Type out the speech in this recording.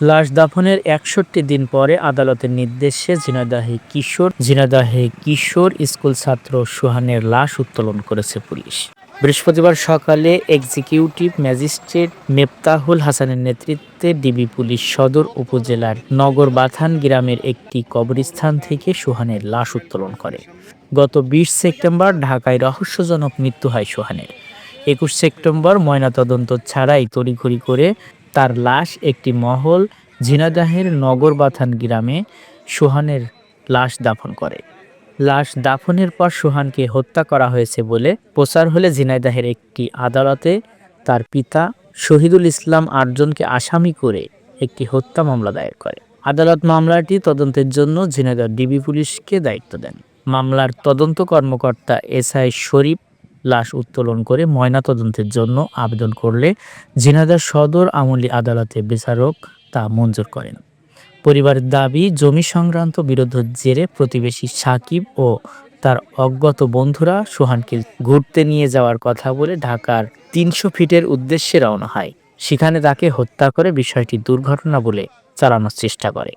লাশ দাফনের একষট্টি দিন পরে আদালতের নির্দেশে ঝিনাইদহে কিশোর ঝিনাইদহে কিশোর স্কুল ছাত্র সুহানের লাশ উত্তোলন করেছে পুলিশ। বৃহস্পতিবার সকালে এক্সিকিউটিভ ম্যাজিস্ট্রেট মেফতাহুল হাসানের নেতৃত্বে ডিবি পুলিশ সদর উপজেলার নগর বাথান গ্রামের একটি কবরস্থান থেকে সুহানের লাশ উত্তোলন করে। গত বিশ সেপ্টেম্বর ঢাকায় রহস্যজনক মৃত্যু হয় সুহানের। একুশ সেপ্টেম্বর ময়নাতদন্ত ছাড়াই তড়িঘড়ি করে তার লাশ একটি মহল ঝিনাদাহের নগরবাথান গ্রামে সোহানের লাশ দাফন করে। লাশ দাফনের পর সোহানকে হত্যা করা হয়েছে বলে প্রচার হলে ঝিনাইদাহের একটি আদালতে তার পিতা শহীদুল ইসলাম আটজনকে আসামি করে একটি হত্যা মামলা দায়ের করে। আদালত মামলাটি তদন্তের জন্য ঝিনাইদহ ডিবি পুলিশকে দায়িত্ব দেন। মামলার তদন্ত কর্মকর্তা এসআই শরীফ লাশ উত্তোলন করে ময়না তদন্তের জন্য আবেদন করলে ঝিনাইদহ সদর আমলি আদালতে বিচারক তা মঞ্জুর করেন। পরিবারের দাবি, জমি সংক্রান্ত বিরোধের জেরে প্রতিবেশী সাকিব ও তার অজ্ঞাত বন্ধুরা সোহানকে ঘুরতে নিয়ে যাওয়ার কথা বলে ঢাকার তিনশো ফিটের উদ্দেশ্যে রওনা হয়। সেখানে তাকে হত্যা করে বিষয়টি দুর্ঘটনা বলে চালানোর চেষ্টা করে।